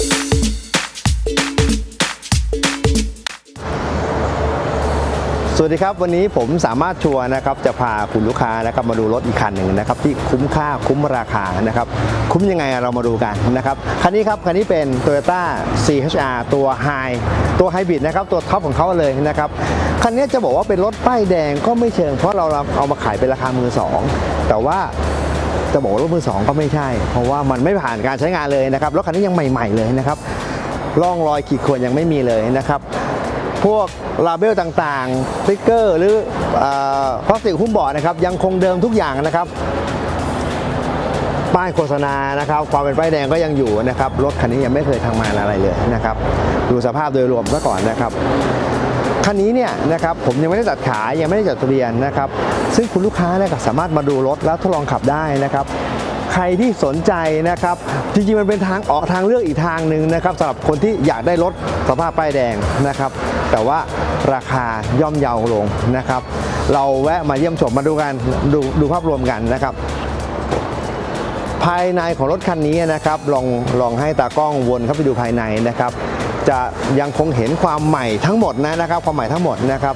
สวัสดีครับ วันนี้ผมสามารถชัวร์นะครับจะพาคุณลูกค้านะครับมาดูรถอีกคันหนึ่งนะครับที่คุ้มค่าคุ้มราคานะครับคุ้มยังไงเรามาดูกันนะครับคันนี้ครับคันนี้เป็น Toyota CHR ตัว High ตัว Hybrid นะครับตัวท็อปของเขาเลยนะครับคันนี้จะบอกว่าเป็นรถป้ายแดงก็ไม่เชิงเพราะเราเอามาขายเป็นราคามือสองแต่ว่า จะบอกว่ารถมือสองก็ไม่ใช่ เพราะว่ามันไม่ผ่านการใช้งานเลยนะครับรถคันนี้ยังใหม่ ๆเลยนะครับร่องรอยขีดข่วนยังไม่มีเลยนะครับพวกลาเบลต่างๆสติ๊กเกอร์หรือพลาสติกหุ้มเบาะนะครับยังคงเดิมทุกอย่างนะครับ ป้ายโฆษณานะครับ ความเป็นป้ายแดงก็ยังอยู่นะครับรถคันนี้ยังไม่เคยทำงานอะไรเลยนะครับ ดูสภาพโดยรวมซะก่อนนะครับ คันนี้เนี่ยนะครับผมยังไม่ได้จัดขายยังไม่ได้จดทะเบียนนะครับซึ่งคุณลูกค้าเนี่ยก็สามารถมาดูรถแล้วทดลองขับได้นะครับใครที่สนใจนะครับ จริงๆ มันเป็นทางออกทางเลือกอีกทางหนึ่งนะครับสำหรับคนที่อยากได้รถสภาพป้ายแดงนะครับ แต่ว่าราคาย่อมเยาลงนะครับ เราแวะมาเยี่ยมชมมาดูกันดูดูภาพรวมกันนะครับ ภายในของรถคันนี้นะครับลองลองให้ตากล้องวนเข้าไปดูภายในนะครับ จะยังคงเห็นความใหม่ทั้งหมดนะนะครับความใหม่ทั้งหมดนะครับ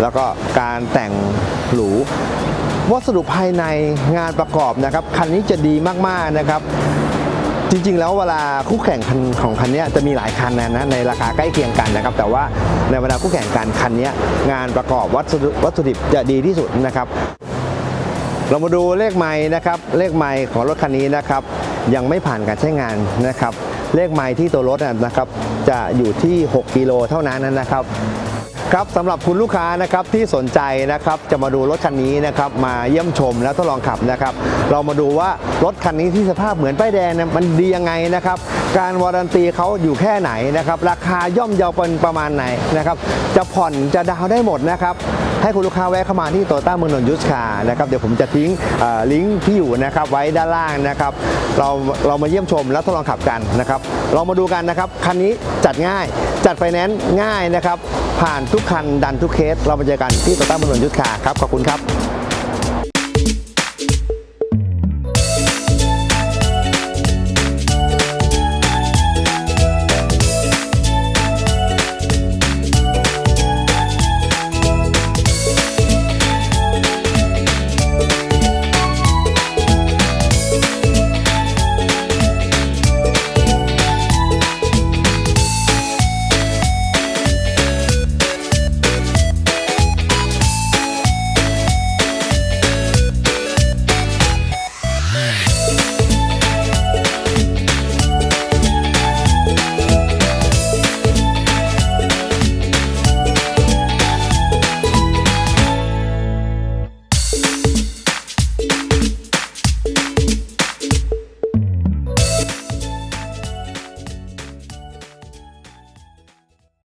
แล้วก็การแต่งหรูวัสดุภายในงานประกอบนะครับคันนี้จะดีมากๆนะครับ จริงๆ แล้วเวลาคู่แข่งคันของคันนี้จะมีหลายคันนะนะในราคาใกล้เคียงกันนะครับ แต่ว่าในเวลาคู่แข่งกันคันนี้งานประกอบวัสดุวัตถุดิบจะดีที่สุดนะครับ เรามาดูเลขไม้นะครับเลขไม้ของรถคันนี้นะครับยังไม่ผ่านการใช้งานนะครับ เลขไม้ที่ตัวรถนะครับจะอยู่ที่ 6 กิโลเท่านั้นนะครับครับสำหรับคุณลูกค้านะครับที่สนใจนะครับจะมาดูรถคันนี้นะครับมาเยี่ยมชมและทดลองขับนะครับ เรามาดูว่ารถคันนี้ที่สภาพเหมือนป้ายแดงมันดียังไงนะครับ การวารันตีเขาอยู่แค่ไหนนะครับ ราคาย่อมเยาเป็นประมาณไหนนะครับ จะผ่อนจะดาวได้หมดนะครับ ให้คุณลูกค้าแวะเข้ามาที่โตต้าเมืองนนท์ยุสคานะครับเดี๋ยวผมจะทิ้งลิงก์ที่อยู่นะครับไว้ด้านล่างนะครับเราเรามาเยี่ยมชมและทดลองขับกันนะครับเรามาดูกันนะครับคันนี้จัดง่าย จัดไฟแนนซ์ง่ายนะครับผ่านทุกคันดันทุกเคส เรามาเจอกันที่โตต้าเมืองนนท์ยุสคาครับขอบคุณครับ